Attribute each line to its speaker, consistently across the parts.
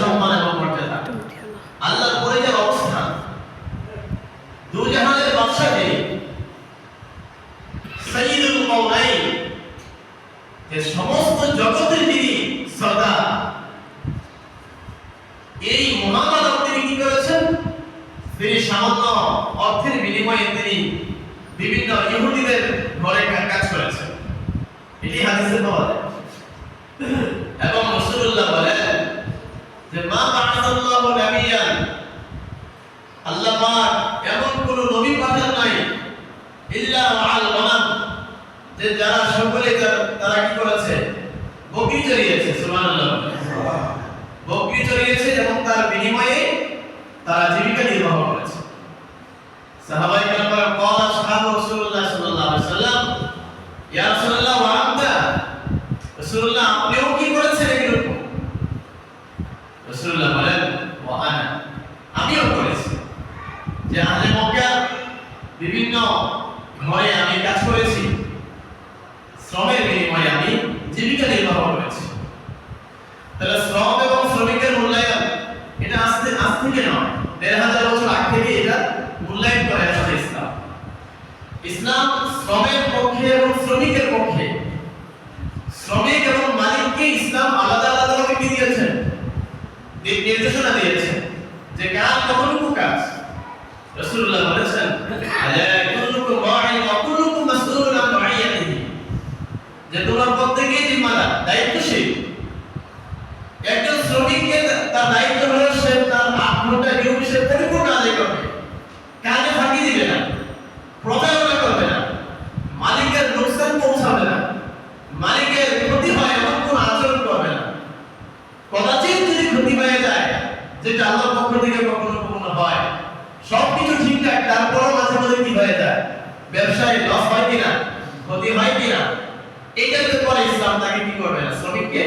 Speaker 1: সম্মান এবং মর্যাদা। আল্লাহর পরে অবস্থান। দু জাহানের বাদশা যিনি সৈয়দুল যে সমস্ত জগতের যিনি সর্দার, এই মহামানব তিনি কি করেছেন? তিনি সামান্য অর্থের বিনিময়ে তিনি বিভিন্ন ইহুদিদের ঘরে কাজ করেছেন। এটি হাদিসে পাওয়া এবং যে মা বাআসাল্লাহু নাবিয়ান। আল্লাহ পাক এমন কোন নবী পাঠান নাই, ইল্লা ওয়াল গনাম যে যারা সকলে তারা কি করেছে? বকরি চড়িয়েছে সুবহানাল্লাহ। বকরি চড়িয়েছে এবং তার বিনিময়ে তারা জীবিকা নির্বাহ করেছে। সাহাবাই কেরাম কলা সাহাব রাসূলুল্লাহ সাল্লাল্লাহু আলাইহি ওয়াসাল্লাম, ইয়া রাসূলুল্লাহ, ওয়া আনতা? রাসূলুল্লাহ, আপনিও রাসূলুল্লাহ বলেন, ওয়া আনা। আমিও করেছি। যে আহলে মক্কা বিভিন্ন ঘরে আমি কাজ করেছি। শ্রমের বিনিময়ে আমি জীবিকা নির্বাহ করেছি। তাহলে শ্রম এবং শ্রমিকের মূল্যায়ন, এটা আস্তে আজ থেকে নয়, দেড় হাজার বছর আগ থেকে এটা মূল্যায়ন করে আসছে ইসলাম। ইসলাম শ্রমের পক্ষে এবং শ্রমিকের পক্ষে। শ্রমিক এবং মালিককে ইসলাম আলাদা আলাদা ভাবে কি দিয়েছেন দিক নির্দেশনা দিয়েছেন যে কাজ কতটুকু কাজ রাসূলুল্লাহ বলেছেন, আলা কুল্লুকুম রা'in ওয়া কুল্লুকুম মাসউলুন আন রা'iyatihi যে তোমার প্রত্যেকেই জিম্মাদার দায়িত্বশীল। একজন শ্রমিককে তার দায়িত্ব হলো সে তার ঘণ্টা ডিউটি সে পরিপূর্ণ আদায় করবে? কাজে ফাঁকি দিবে না, প্রতারণা করবে না, মালিকের লোকসান পৌঁছাবে না, মালিকের ক্ষতি হয় এমন কোন আচরণ করবে না। কদাচিৎ যদি ক্ষতি হয়ে যায়, যেটা আল্লাহর পক্ষ থেকে কখনো কখনো হয় ঠিকঠাক তারপরও মাঝে মাঝে কি হয়ে যায়? ব্যবসায় লস হয় কিনা? ক্ষতি হয় কিনা? এইটার পরে ইসলাম তাকে কি করবে? না শ্রমিককে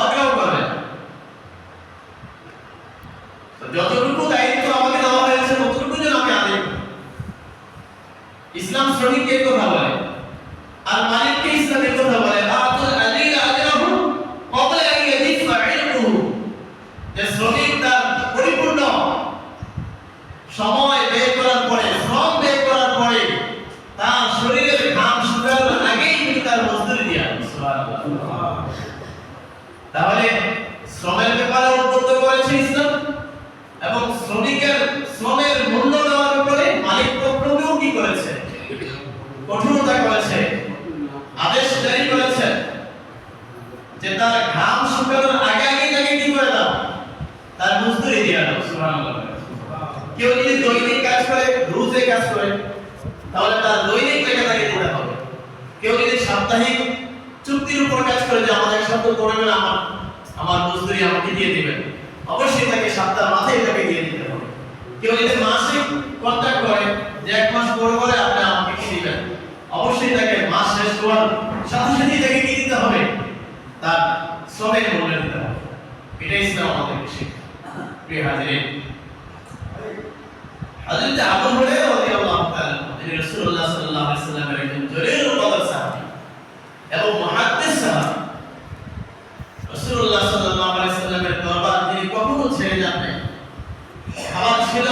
Speaker 1: অগ্রাহ করবে। না তো যতটুকু দায়িত্ব আমাকে দেওয়া হয়েছে ততটুকু যেন আমি আদায় করি ইসলাম শ্রমিককে এই কথা বলে আর মালিককে ইসলাম এই কথা বলে আতুল আলিল আজরাহু ক্বাবলা আন ইয়াদিফা ইলমুহু যে শ্রমিক তার পরিপূর্ণ সময় ব্যয় করার পরে শ্রম ব্যয় করার পরে তার শরীরের ঘাম শুকানোর আগেই তিনি তার মজদুরি দিয়ে আনবেন। সুবহানাল্লাহ তাহলে শ্রমের ব্যাপারে উদ্বুদ্ধ করেছে ইসলাম এবং শ্রমিকের শ্রমের মূল্য দেওয়ার ব্যাপারে মালিক পক্ষকেও কি করেছে? কঠোরতা করেছে, আদেশ জারি করেছে যে তার ঘাম শুকানোর আগে আগে তাকে কি করে দাও? তার মজদুরি দিয়ে দাও। কেউ যদি দৈনিক কাজ করে, রোজে কাজ করে, তাহলে তার দৈনিক টাকা তাকে দিতে হবে। কেউ যদি সাপ্তাহিক চুক্তির উপর কাজ করে যে আমাদের সপ্তাহ করবেন আমার আমার মজদুরি আমাকে দিয়ে দিবেন। অবশ্যই তাকে সপ্তাহ মাথায় তাকে দিয়ে দিতে হবে। কেউ যদি মাসিক কন্ট্রাক্ট করে, যে এক মাস পর পরে আপনি আমাকে কি দিবেন? অবশ্যই তাকে মাস শেষ হওয়ার সাথে সাথেই তাকে কি দিতে হবে? তার শ্রমের মূল্য দিতে হবে। এটাই ইসলাম আমাদেরকে শেখায় প্রিয় হাজিরিন, হযরত আবু হুরায়রা রাদিয়াল্লাহু তাআলা তিনি রাসূলুল্লাহ সাল্লাল্লাহু আলাইহি ওয়াসাল্লামের একজন জলিলুল কদর সাহাবী এবং মুহাদ্দিস সাহাবী রাসূলুল্লাহ সাল্লাল্লাহু আলাইহি ওয়াসাল্লামের দরবার তিনি কখনো ছেড়ে যান নাই খাবার ছিল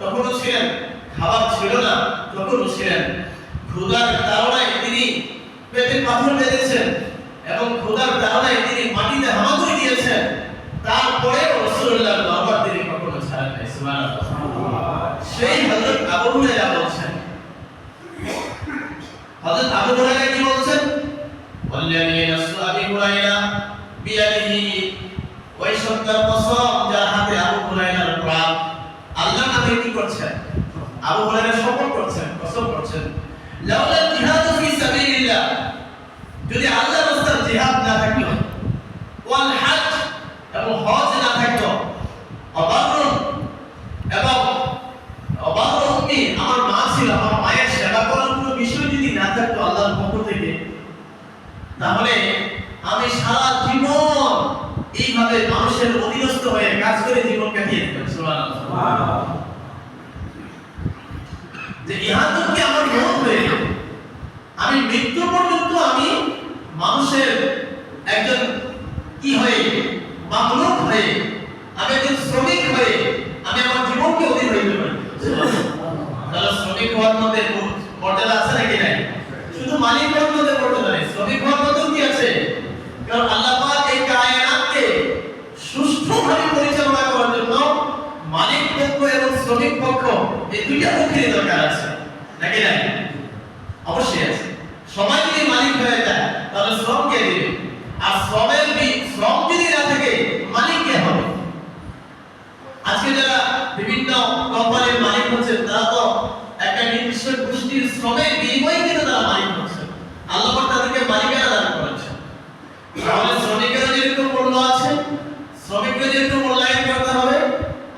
Speaker 1: তখনও ছিলেন, খাবার ছিল না, তখনও ছিলেন। ক্ষুদার তাড়নায় তিনি পেটে পাথর মেরেছেন এবং ক্ষুদার তাড়নায় তিনি মাটিতে হামাগুড়ি দিয়েছেন। তারপরে রসুল্লাহ বাবার তিনি কখনো ছাড়েন নাই সেই হজরত আবু হুরাইরা বলছেন, হযরত আবু হুরাইরা কি বলছেন? ইয়া রাসূল আবি হুরাইরা বিয়াদিহি ওয়া ইশাদ্দাল কসম আল্লাহ নামে কি করছেন, আবু হুরায়রা শপথ করছেন কসম করছেন। লাউলা জিহাদু ফি সাবিলিল্লাহ, যদি আল্লাহর রাস্তায় জিহাদ না থাকল ওয়াল হজ এবং হজ না থাকল অবারুন এবং অবারুন্নি আমার মা ছিল আমার মায়ের সেবা করার কোনো বিষয় যদি না থাকতো আল্লাহর পক্ষ থেকে তাহলে আমি সারা জীবন এইভাবে মানুষের অধীনস্থ হয়ে কাজ করে জীবন কাটিয়ে দিতাম সুবহানাল্লাহ যে কি আমার মন হয়ে আমি মৃত্যু পর্যন্ত আমি মানুষের একজন কি হয়ে, মামলুক হয়ে, আমি একজন শ্রমিক হয়ে, আমি আমার জীবনকে অধীন হইতে পারি। তাহলে শ্রমিক হওয়ার মধ্যে মর্যাদা আছে নাকি নাই? শুধু মালিক হওয়ার মধ্যে মর্যাদা নেই, শ্রমিক হওয়ার মধ্যেও কি আছে? কারণ আল্লাহ পাক এই কায়নাতকে সুষ্ঠুভাবে পরিচালনা করার জন্য মালিক পক্ষ এবং শ্রমিক পক্ষ এই দুইটা পক্ষেরই দরকার অবশ্যই আছে। মালিক হয়ে যায়, তাহলে শ্রম কে আর শ্রমের শ্রম যদি না হবে? আজকে বিভিন্ন কোম্পানির মালিক হচ্ছে তারা তো একটা নির্দিষ্ট গোষ্ঠীর শ্রমের বিনিময়ে কিন্তু তারা মালিক হচ্ছে। আল্লাহ তাদেরকে মালিকানা দান করেছে তাহলে শ্রমিকেরও যেরকম মূল্য আছে, শ্রমিককে যেরকম মূল্যায়ন করতে হবে,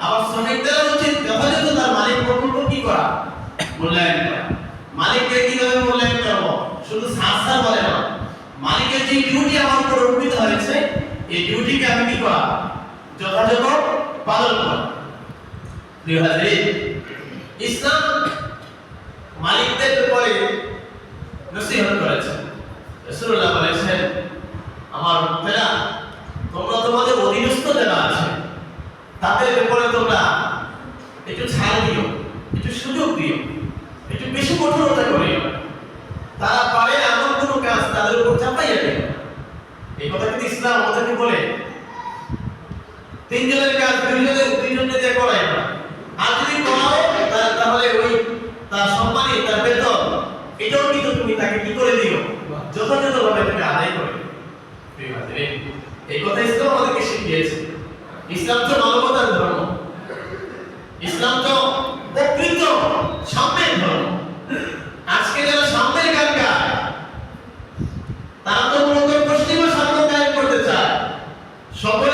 Speaker 1: আবার শ্রমিকদেরও উচিত যথাযথ তার মালিক পক্ষ কি করা? মূল্যায়ন করা। মালিককে কীভাবে মূল্যায়ন করব? শুধু সাহসা বলে না। মালিকের যে ডিউটি আমার উপর অর্পিত হয়েছে, এই ডিউটিকে আমি কি করা? যথাযথ পালন করা। প্রিয় ইসলাম মালিকদের ব্যাপারে নসিহত করেছে। রাসূলুল্লাহ বলেছেন, আমার ভক্তেরা তোমরা তোমাদের অধীনস্থ যারা আছে, তাদের ব্যাপারে তোমরা একটু ছাড় দিও, একটু সুযোগ দিও। বেশি কঠোরতা করিও তারা পারে এমন কোনো কাজ তাদের উপর চাপাইয়া দিও এই কথা কিন্তু ইসলাম আমাদেরকে বলে। তিনজনের কাজ দুইজনের দুইজনে দিয়ে করাই না। আর যদি করাও তাহলে ওই তার তার বেতন, এটাও কিন্তু তুমি তাকে কি করে দিও? যথাযথভাবে তুমি আদায় করে। এই কথা ইসলাম আমাদেরকে শিখিয়েছে ইসলাম তো মানবতার ধর্ম ইসলাম তো প্রকৃত সাম্যের ধর্ম আজকে যারা সাম্যের গান গায় তারা তো মূলত পশ্চিমা সাম্য কায়েম করতে চায় সকলে